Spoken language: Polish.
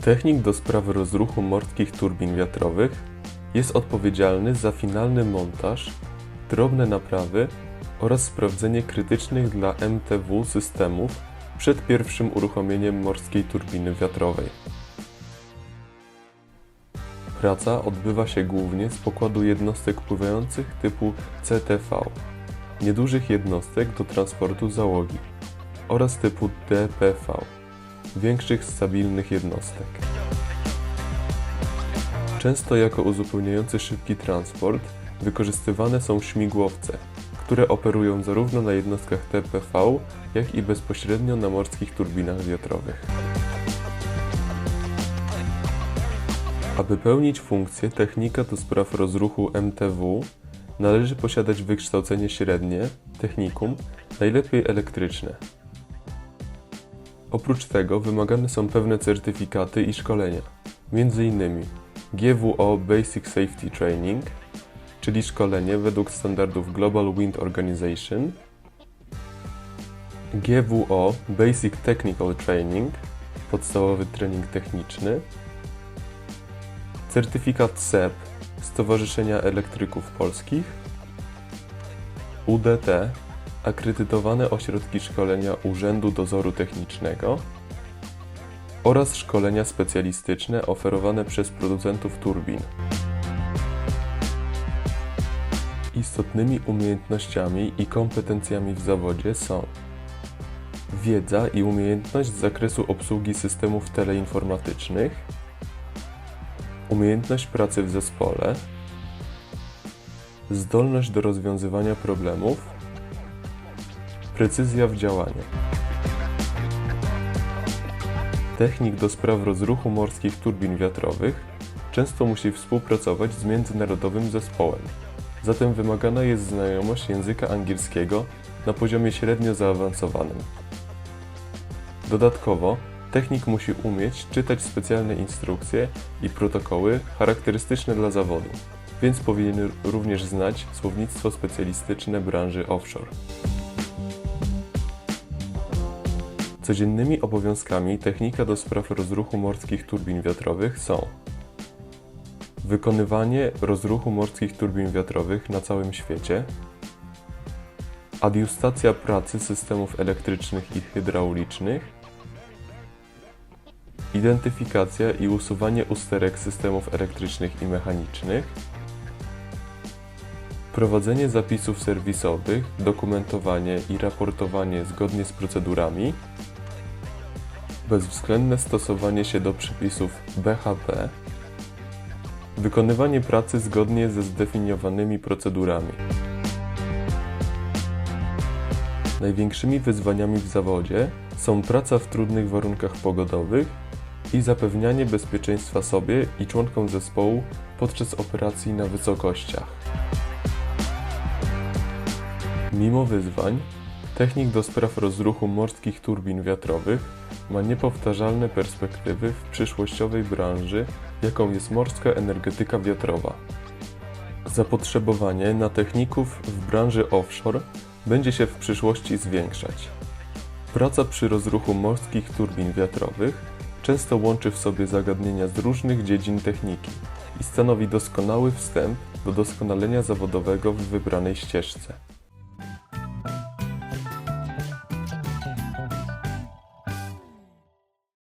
Technik do spraw rozruchu morskich turbin wiatrowych jest odpowiedzialny za finalny montaż, drobne naprawy oraz sprawdzenie krytycznych dla MTW systemów przed pierwszym uruchomieniem morskiej turbiny wiatrowej. Praca odbywa się głównie z pokładu jednostek pływających typu CTV, niedużych jednostek do transportu załogi oraz typu DPV, większych stabilnych jednostek. Często jako uzupełniający szybki transport wykorzystywane są śmigłowce, które operują zarówno na jednostkach TPV, jak i bezpośrednio na morskich turbinach wiatrowych. Aby pełnić funkcję technika do spraw rozruchu MTW, należy posiadać wykształcenie średnie, technikum, najlepiej elektryczne. Oprócz tego wymagane są pewne certyfikaty i szkolenia, m.in. GWO Basic Safety Training, czyli szkolenie według standardów Global Wind Organization, GWO Basic Technical Training, podstawowy trening techniczny, certyfikat SEP Stowarzyszenia Elektryków Polskich, UDT akredytowane ośrodki szkolenia Urzędu Dozoru Technicznego oraz szkolenia specjalistyczne oferowane przez producentów turbin. Istotnymi umiejętnościami i kompetencjami w zawodzie są wiedza i umiejętność z zakresu obsługi systemów teleinformatycznych, umiejętność pracy w zespole, zdolność do rozwiązywania problemów, precyzja w działaniu. Technik do spraw rozruchu morskich turbin wiatrowych często musi współpracować z międzynarodowym zespołem, zatem wymagana jest znajomość języka angielskiego na poziomie średnio zaawansowanym. Dodatkowo, technik musi umieć czytać specjalne instrukcje i protokoły charakterystyczne dla zawodu, więc powinien również znać słownictwo specjalistyczne branży offshore. Codziennymi obowiązkami technika do spraw rozruchu morskich turbin wiatrowych są wykonywanie rozruchu morskich turbin wiatrowych na całym świecie, adiustacja pracy systemów elektrycznych i hydraulicznych, identyfikacja i usuwanie usterek systemów elektrycznych i mechanicznych, prowadzenie zapisów serwisowych, dokumentowanie i raportowanie zgodnie z procedurami, bezwzględne stosowanie się do przepisów BHP, wykonywanie pracy zgodnie ze zdefiniowanymi procedurami. Największymi wyzwaniami w zawodzie są praca w trudnych warunkach pogodowych i zapewnianie bezpieczeństwa sobie i członkom zespołu podczas operacji na wysokościach. Mimo wyzwań, technik do spraw rozruchu morskich turbin wiatrowych ma niepowtarzalne perspektywy w przyszłościowej branży, jaką jest morska energetyka wiatrowa. Zapotrzebowanie na techników w branży offshore będzie się w przyszłości zwiększać. Praca przy rozruchu morskich turbin wiatrowych często łączy w sobie zagadnienia z różnych dziedzin techniki i stanowi doskonały wstęp do doskonalenia zawodowego w wybranej ścieżce.